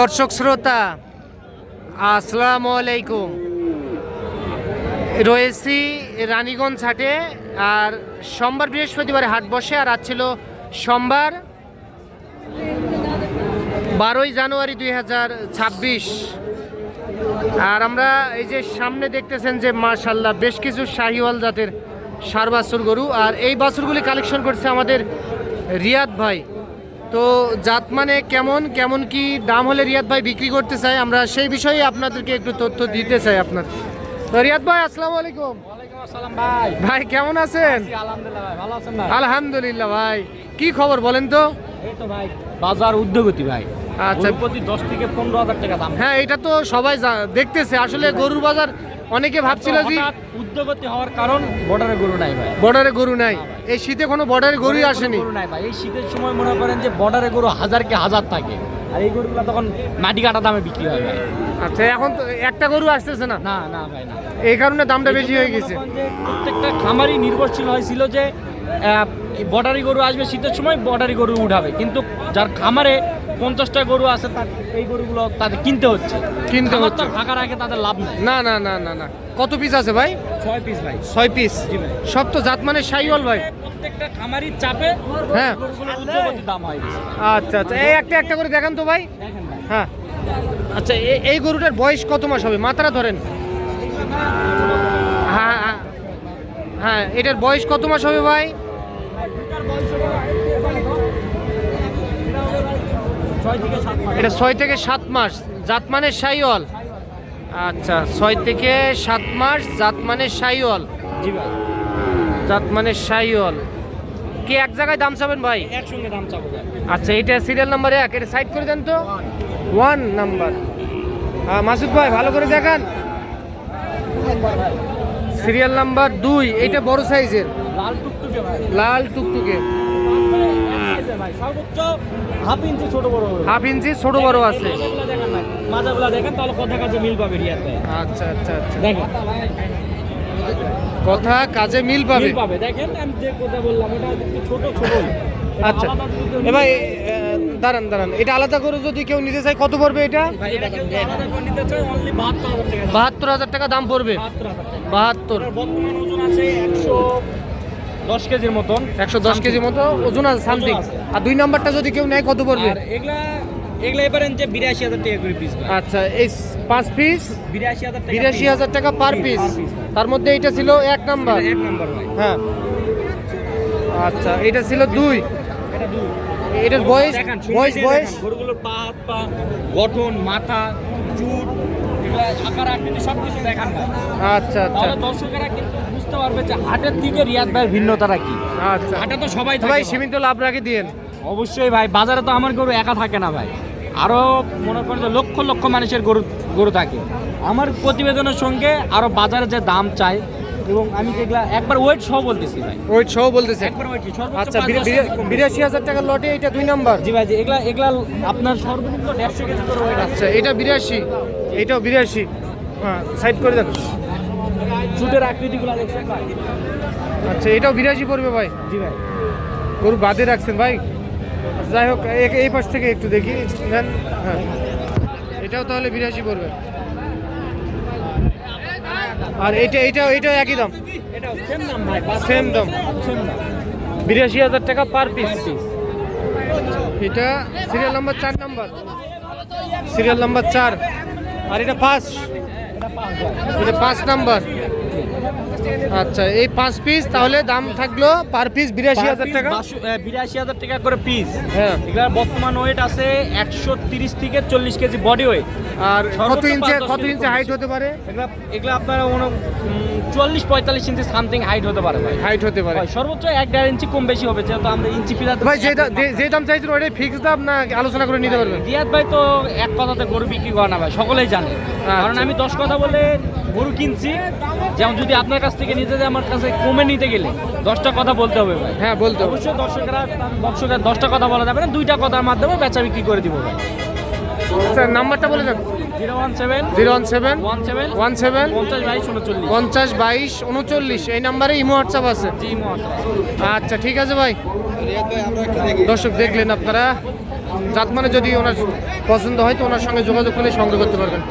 দর্শক শ্রোতা, আসসালামু আলাইকুম। রয়েছি রানীগঞ্জ হাটে, আর সোমবার বৃহস্পতিবার হাট বসে, আর আজ ছিল সোমবার বারোই জানুয়ারি দুই হাজার ছাব্বিশ। আর আমরা এই যে সামনে দেখতেছেন যে মার্শাল্লাহ বেশ কিছু শাহিওয়াল জাতের সার বাছুর গরু, আর এই বাছুরগুলি কালেকশন করছে আমাদের রিয়াদ ভাই। তো জাত মানে কেমন? কেমন কি দাম হলে রিয়াদ ভাই বিক্রি করতে চাই আমরা সেই বিষয়ে আপনাদেরকে একটু তথ্য দিতে চাই আপনার। তো রিয়াদ ভাই আসসালামু আলাইকুম। আসসালাম ভাই। ভাই কেমন আছেন? আলহামদুলিল্লাহ ভাই কি খবর বলেন তো? ভাই বাজার উদ্যোগতি ভাই। আচ্ছা। প্রতি দশ থেকে পনেরো হাজার টাকা দাম। হ্যাঁ এটা তো সবাই দেখতেছে। আসলে গরুর বাজার অনেকে ভাবছিল যে উদ্যোগতি হওয়ার কারণ বর্ডারে গরু নাই ভাই। বর্ডারে গরু নাই। এই শীতে কোনো বর্ডারে গরুই আসেনি। গরু নাই ভাই। এই শীতের সময় মনে করেন যে বর্ডারে গরু হাজার কে হাজার থাকে। আর এই গরুগুলো তখন মাটি কাটা দামে বিক্রি হয় ভাই। আচ্ছা এখন তো একটা গরু আসতেছে না? না না ভাই না। এই কারণে দামটা বেশি হয়ে গেছে। প্রত্যেকটা খামারই নির্ভরশীল হয়েছিল যে বর্ডারি গরু আসবে শীতের সময় বর্ডারি গরু উঠাবে। কিন্তু যার খামারে পঞ্চাশটা গরু আছে তার এই গরুগুলো তাদের কিনতে হচ্ছে। কিনতে হচ্ছে। ফাঁকা রাখে তাদের লাভ নেই। না না না না না। কত পিস আছে ভাই? ছয় পিস ভাই। ছয় পিস সব তো জাত মানে সাইওয়াল ভাই। প্রত্যেকটা খামারই চাপে হ্যাঁ। দাম হয় আচ্ছা আচ্ছা। এই একটা একটা করে দেখান তো ভাই। হ্যাঁ। আচ্ছা এই গরুটার বয়স কত মাস হবে? মাথাটা ধরেন। হ্যাঁ হ্যাঁ। হ্যাঁ এটার বয়স কত মাস হবে ভাই ছয় থেকে সাত মাস এটা ছয় থেকে সাত মাস জাত মানে সাইওয়াল। আচ্ছা ছয় থেকে সাত মাস জাত মানে সাইওয়াল। জি ভাই জাত মানে সাইওয়াল। কি এক জায়গায় দাম চাবেন ভাই? একসঙ্গে দাম চাবো আচ্ছা এটা সিরিয়াল নাম্বার এক এটা সাইড করে দেন তো। ওয়ান নাম্বার মাসুদ ভাই ভালো করে দেখান। সিরিয়াল নাম্বার দুই এটা বড় সাইজের লাল টুকটুকে লাল টুকটুকে। ভাই সর্বোচ্চ হাফ ইঞ্চি ছোট বড় হাফ ইঞ্চি ছোট বড় আছে। মাজাগুলা দেখেন তাহলে কথা কাজে মিল পাবে রিয়াতে আচ্ছা আচ্ছা আচ্ছা। দেখেন। কথা কাজে মিল পাবে মিল পাবে দেখেন আমি যে কথা বললাম ওটা একটু ছোট ছোট আচ্ছা। এবার দাঁড়ান দাঁড়ান। এটা আলাদা করে যদি কেউ নিতে চায় কত পড়বে এটা? বাহাত্তর হাজার টাকা। দাম। পড়বে। বাহাত্তর বর্তমান ওজন আছে একশো দশ কেজির মতন একশো দশ কেজি মতো? ওজন আছে সামথিং। আর দুই নাম্বারটা যদি কেউ নেয় কত পড়বে? এগুলা এগুলা এবারে যে বিরাশি হাজার টাকা করে পিস আচ্ছা এই পাঁচ পিস বিরাশি হাজার টাকা বিরাশি হাজার টাকা পার পিস তার মধ্যে এটা ছিল এক নাম্বার। এক নম্বর হ্যাঁ। আচ্ছা এটা ছিল দুই। এটা দুই। এটার বয়স বয়স বয়স? গরুগুলোর পা হাত পা গঠন মাথা চুট আকার আকৃতি সব কিছু দেখান আচ্ছা আচ্ছা। দর্শকেরা বুঝতে পারবে যে হাটের থেকে রিয়াদ ভাইয়ের ভিন্নতাটা কি। আচ্ছা। হাটে তো সবাই ভাই সীমিত লাভ রাখে দিয়েন। অবশ্যই ভাই বাজারে তো আমার গরু একা থাকে না ভাই। আরও মনে করেন যে লক্ষ লক্ষ মানুষের গরু গরু থাকে। আমার প্রতিবেদনের সঙ্গে আরও বাজারে যে দাম চাই এবং আমি যেগুলা একবার ওয়েট সহ বলতেছি ভাই। ওয়েট সহ বলতেছি একবার ওয়েট আচ্ছা বিরা- বিরা- বিরাশি হাজার টাকার লটে এটা দুই নাম্বার। জি ভাই এগুলা এগুলা আপনার সর্বনিম্ন দেড়শো কেজি করে ওয়েট আচ্ছা এটা বিরাশি। এটাও বিরাশি। হ্যাঁ সাইড করে দেন। চুটের আকৃতিগুলো দেখছেন ভাই? আচ্ছা এটাও বিরাশি পড়বে ভাই? জি ভাই। গরু বাদে রাখছেন ভাই? যাই হোক এই পাশ থেকে একটু দেখি। হ্যাঁ। এটাও তাহলে বিরাশি পড়বে। আর এটা এটাও এটাও একই দাম? সেম দাম ভাই Same দাম। সেম দাম বিরাশি হাজার টাকা পার পিস এটা সিরিয়াল নাম্বার চার নাম্বার। সিরিয়াল নাম্বার চার। আর এটা পাঁচ। এটা পাঁচ নাম্বার। আচ্ছা এই পাঁচ পিস তাহলে দাম থাকল পার পিস বিরাশি হাজার টাকা। বিরাশি হাজার টাকা করে পিস হ্যাঁ। এগুলার বর্তমান ওয়েট আছে একশো তিরিশ থেকে চল্লিশ কেজি বডি ওয়েট আর কত ইঞ্চে কত ইঞ্চে হাইট হতে পারে? এগুলা এগুলা আপনার চল্লিশ পঁয়তাল্লিশ ইঞ্চি সামথিং হাইট হতে পারে ভাই। হাইট হতে পারে। সর্বোচ্চ এক দেড় ইঞ্চি কম বেশি হবে যেহেতু আমরা ইঞ্চি ফিলাতে ভাই যে দাম চাইছেন ওইটাই ফিক্স দাম না আলোচনা করে নিতে পারবেন? রিয়াদ ভাই তো এক কথাতে গরু বিক্রি করে না ভাই সকলেই জানে। কারণ আমি দশ কথা বলে গরু কিনছি যেমন যদি আপনার কাছ থেকে নিতে যায় আমার কাছে কমে নিতে গেলে দশটা কথা বলতে হবে ভাই। হ্যাঁ বলতে হবে। অবশ্যই দর্শকেরা দর্শকের দশটা কথা বলা যাবে না দুইটা কথার মাধ্যমে বেচা বিক্রি করে দিব ভাই। স্যার নাম্বারটা বলে দেন। Zero one seven zero one seven one seven one seven পঞ্চাশ বাইশ উনচল্লিশ। পঞ্চাশ বাইশ উনচল্লিশ। এই নাম্বারে ইমো হোয়াটসঅ্যাপ আছে? আচ্ছা ঠিক আছে ভাই। দর্শক দেখলেন আপনারা। জাত মানে যদি ওনার পছন্দ হয় তো ওনার সঙ্গে যোগাযোগ করলে সংগ্রহ করতে পারবেন।